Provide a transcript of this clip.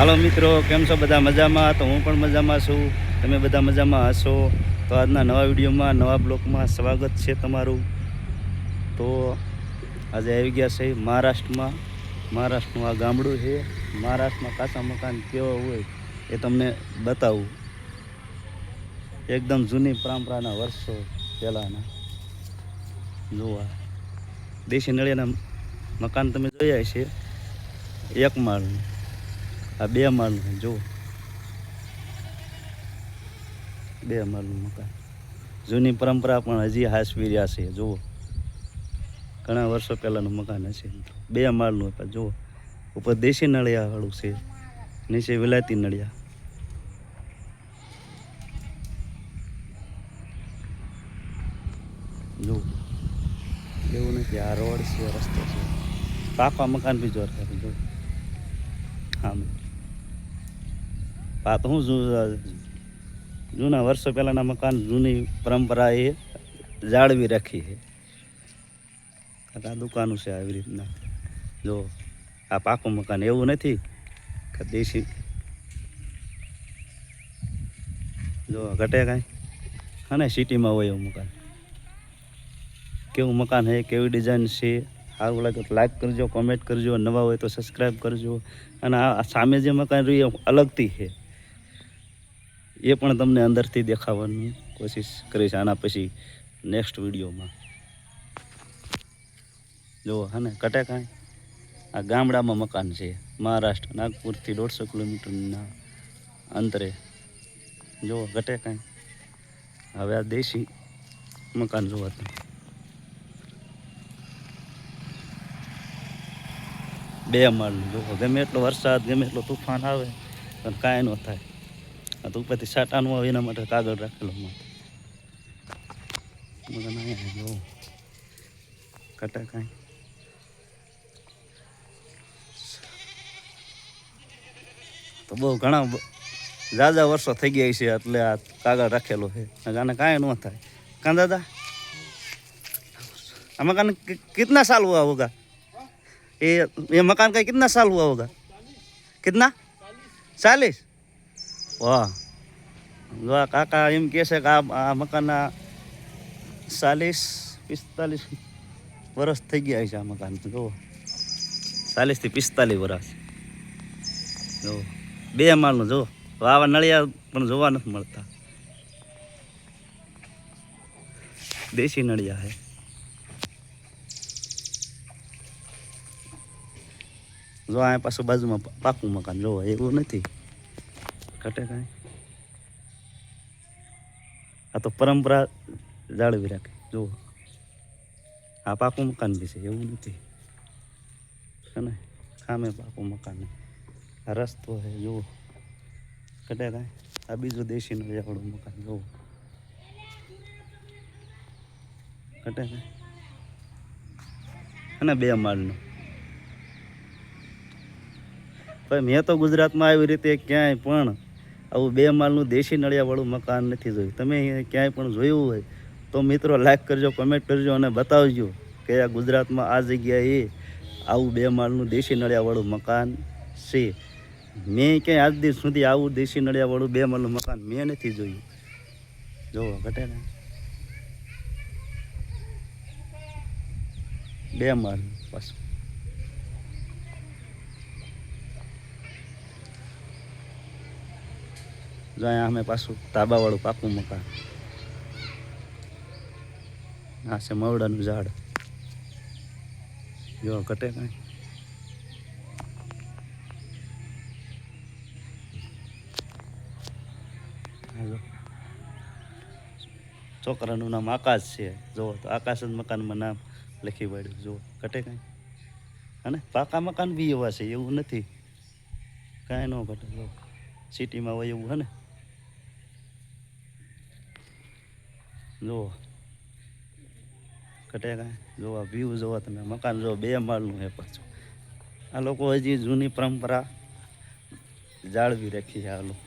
હાલો મિત્રો, કેમ છો? બધા મજામાં? તો હું પણ મજામાં છું. તમે બધા મજામાં હશો? તો આજના નવા વિડીયોમાં, નવા બ્લોકમાં સ્વાગત છે તમારું. તો આજે આવી ગયા છે મહારાષ્ટ્રમાં. મહારાષ્ટ્રનું આ ગામડું છે. મહારાષ્ટ્રમાં કાચા મકાન કેવા હોય એ તમને બતાવું. એકદમ જૂની પરંપરાના વર્ષો પહેલાંના. જોવા. દેશી નળિયાના મકાન તમે જોયા છે એક માળનું આ બે માળનું જુઓ. બે માળનું મકાન. જૂની પરંપરા પણ હજી હાસવી રહ્યા છે, જુઓ. ઘણા વર્ષો પહેલાંનું મકાન હશે. બે માળનું પણ જુઓ. ઉપર દેશી નળિયાવાળું છે, નીચે વિલાયતી નળિયા. જુઓ. એવું નથી, આ રોડ છે, રસ્તો છે. પાકા મકાન બી જોરદાર જુઓ. હા આ તો હું જૂના વર્ષો પહેલાંના મકાન જૂની પરંપરા એ જાળવી રાખી છે. આ દુકાનો છે આવી રીતના. જો, આ પાકું મકાન એવું નથી કે દેશી. જો ઘટે કાંઈ? હા ને, સિટીમાં હોય એવું મકાન. કેવું મકાન છે, કેવી ડિઝાઇન છે, સારું લાગે તો લાઈક કરજો કોમેન્ટ કરજો, નવા હોય તો સબસ્ક્રાઈબ કરજો. અને આ સામે જે મકાન રહ્યું એ અલગથી છે. એ પણ તમને અંદરથી દેખાવાની કોશિશ કરીશ આના પછી નેક્સ્ટ વિડીયોમાં. જુઓ હા ને કટે કાંઈ? આ ગામડામાં મકાન છે. મહારાષ્ટ્ર, નાગપુરથી દોઢસો કિલોમીટરના અંતરે. જુઓ ઘટે કાંઈ? હવે આ દેશી મકાન જોવાતું. બે માળનું, જુઓ, ગમે એટલો વરસાદ, ગમે એટલો તુફાન આવે, પણ કાંઈ ન થાય. આ તો ઉપરથી સાટાનું આવે એના માટે કાગળ રાખેલો માથે મગન અહીંયા જુઓ કટા કાંઈ તો બહુ ઘણા બ- ઝાઝા વર્ષો થઈ ગયા છે એટલે આ કાગળ રાખેલો છે આને કાંઈ ન થાય કાં દાદા આ મકાન कि- कितना साल हुआ होगा ये ये मकान का कितना साल हुआ होगा कितना ચાલીસ વાહ. જો કાકા એમ કહે છે કે આ મકાનના ચાલીસ પિસ્તાલીસ વર્ષ થઈ ગયા છે આ મકાન જુઓ. ચાલીસથી પિસ્તાલીસ વર્ષ જો બે માળનું જો આવા નળિયા પણ જોવા નથી મળતા. દેશી નળિયા હે જો આ પાછું બાજુમાં પાકું મકાન જોવા એવું નથી. ઘટે કાંઈ? આ તો પરંપરા જાળવી રાખે. જુઓ. આ પાકું મકાન બી છે, એવું નથી. અને સામે પાકું મકાન આ રસ્તો છે, જુઓ. ઘટે કાંઈ? આ બીજું દેશીનું જાવડું મકાન, જુઓ. ઘટે કાંઈ? અને બે માળનું. ભાઈ, મેં તો ગુજરાતમાં આવી રીતે ક્યાંય પણ આવું બે માળનું દેશી નળિયાવાળું મકાન નથી જોયું. તમે ક્યાંય પણ જોયું હોય તો મિત્રો લાઈક કરજો કમેન્ટ કરજો અને બતાવજો કે આ ગુજરાતમાં આ જગ્યાએ આવું બે માળનું દેશી નળિયાવાળું મકાન છે. મેં ક્યાંય આજ દિવસ સુધી આવું દેશી નળિયાવાળું બે માળનું મકાન મેં નથી જોયું. જોવો ઘટે ને. બે માળ પાછું જો અહીંયા અમે પાછું તાબાવાળું પાકું મકાન. આ છે મવડાનું ઝાડ. જો ઘટે કાંઈ છોકરાનું નામ આકાશ છે. જુઓ તો આકાશ જ મકાનમાં નામ લખી પાડ્યું જુઓ, ઘટે કાંઈ અને પાકા મકાન બી એવા છે, એવું નથી. કાંઈ ન ઘટે. જો, સિટીમાં હોય એવું, હે ને? જુઓ. કટે કાંઈ? જોવા વ્યૂ જોવા તમે. મકાન જો બે માળનું એ પાછું. આ લોકો હજી જૂની પરંપરા જાળવી રાખી છે આ લોકો.